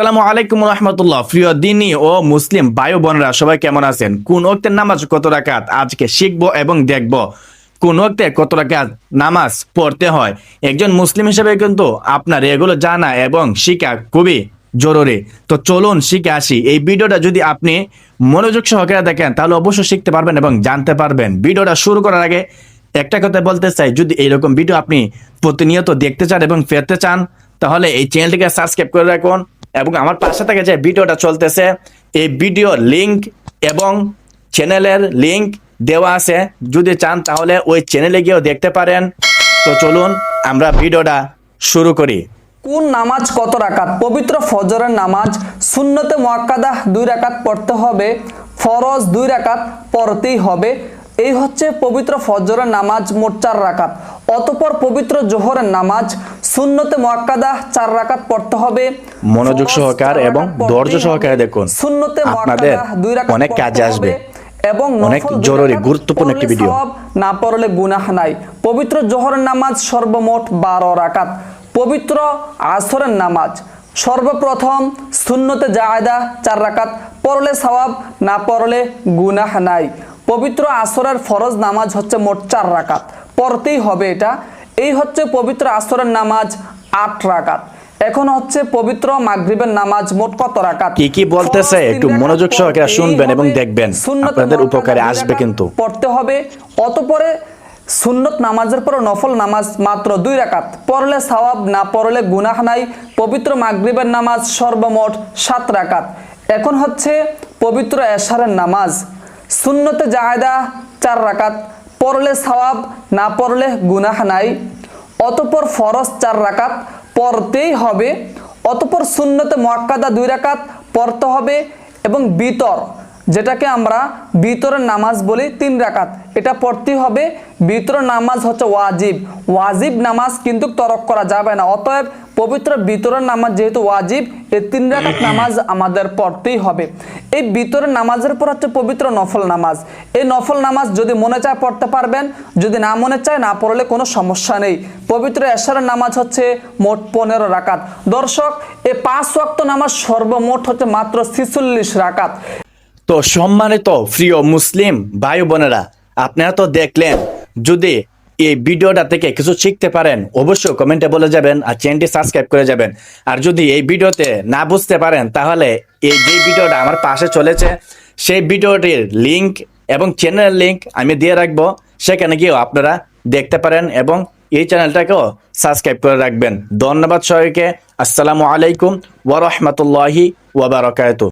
আসসালামু আলাইকুম রহমতুল্লাহ। প্রিয় দিনী ও মুসলিম বায়ু বোনরা, সবাই কেমন আছেন? কোন ওক্তের নামাজ কত রাকাত আজকে শিখব এবং দেখব? কোন ওক্তে কত রাকাত নামাজ পড়তে হয়? একজন মুসলিম হিসেবে কিন্তু আপনার এগুলো জানা এবং শিখা খুবই জরুরি। তো চলুন শিখে আসি। এই ভিডিওটা যদি আপনি মনোযোগ সহকারে দেখেন, তাহলে অবশ্যই শিখতে পারবেন এবং জানতে পারবেন। ভিডিওটা শুরু করার আগে একটা কথা বলতে চাই, যদি এইরকম ভিডিও আপনি প্রতিনিয়ত দেখতে চান এবং পেতে চান, তাহলে এই চ্যানেলটিকে সাবস্ক্রাইব করে রাখুন। এবং আমার পাশে থেকে যে ভিডিওটা চলতেছে, এই ভিডিও লিংক এবং চ্যানেলের লিংক দেওয়া আছে। যদি চান তাহলে ওই চ্যানেলে গিয়েও দেখতে পারেন। তো চলুন, আমরা ভিডিওটা শুরু করি। কোন নামাজ কত রাকাত? পবিত্র ফজরের নামাজ শূন্যতে মোয়াক্কাদা দুই রাকাত পড়তে হবে, ফরজ দুই রাকাত পড়তেই হবে। এই হচ্ছে পবিত্র ফজরের নামাজ মোট চার রাকাত অতপর পবিত্র জোহরের নামাজ সুন্নতে মোয়াক্কাদা চার রাকাত পড়তে হবে মনোযোগ সহকার এবং ধৈর্য সহকারে। দেখুন। সুন্নতে আপনাদের অনেক কাজে আসবে। এবং অনেক জরুরি, গুরুত্বপূর্ণ একটি ভিডিও। না পড়লে গুনাহ নাই পবিত্র জোহরের নামাজ সর্বমোট বারো রাকাত পবিত্র আসরের নামাজ সর্বপ্রথম সুন্নতে জায়দা চার রাকাত পড়লে সওয়াব না পড়লে গুনাহ নাই পবিত্র আসরের ফরজ নামাজ হচ্ছে মোট চার রাকাত। পড়তেই হবে এটা। এই হচ্ছে পবিত্র আসরের নামাজ আট রাকাত। এখন হচ্ছে পবিত্র মাগরিবের নামাজ মোট কত রাকাত? কি কি বলতেছে? একটু মনোযোগ সহকারে শুনবেন এবং দেখবেন। আপনাদের উপকারে আসবে কিন্তু। পড়তে হবে। অতপরে সুন্নত নামাজের পর নফল নামাজ মাত্র দুই রাকাত। পড়লে সওয়াব না পড়লে গুনাহ নাই। পবিত্র মাগরিবের নামাজ সর্বমোট সাত রাকাত। এখন হচ্ছে পবিত্র এশারের নামাজ সুন্নতে জায়দা চার রাকাত, পড়লে সওয়াব, না পড়লে গুনাহ নাই। অতপর ফরজ চার রাকাত, পড়তেই হবে। অতপর সুন্নতে মোয়াক্কাদা দুই রাকাত, পড়তে হবে এবং বিতর, যেটাকে আমরা বিতরের নামাজ বলি, তিন রাকাত। এটা পড়তেই হবে। বিতরের নামাজ হচ্ছে ওয়াজিব। ওয়াজিব নামাজ কিন্তু তরক করা যাবে না। অতএব পবিত্র বিতরের নামাজ যেহেতু ওয়াজিব এই তিন রাকাত নামাজ আমাদের পড়তেই হবে। এই বিতরের নামাজের পর হচ্ছে পবিত্র নফল নামাজ। এই নফল নামাজ যদি মনে চায় পড়তে পারবেন যদি না মনে চায় না পড়লে কোনো সমস্যা নেই। পবিত্র এশারের নামাজ হচ্ছে মোট পনেরো রাকাত। দর্শক এই পাঁচ ওয়াক্ত নামাজ সর্বমোট হচ্ছে মাত্র ছিচল্লিশ রাকাত। তো সম্মানিত প্রিয় মুসলিম ভাই বোনেরা আপনারা তো দেখলেন যদি এই ভিডিওটা থেকে কিছু শিখতে পারেন, অবশ্যই কমেন্টে বলে যাবেন আর চ্যানেলটি সাবস্ক্রাইব করে যাবেন। আর যদি এই ভিডিওতে না বুঝতে পারেন, তাহলে এই যে ভিডিওটা আমার পাশে চলেছে, সেই ভিডিওটির লিংক এবং চ্যানেলের লিংক আমি দিয়ে রাখব। সেখানে গিয়েও আপনারা দেখতে পারেন এবং এই চ্যানেলটাকেও সাবস্ক্রাইব করে রাখবেন। ধন্যবাদ সবাইকে। আসসালামু আলাইকুম ওয়া বারাকাতুহু।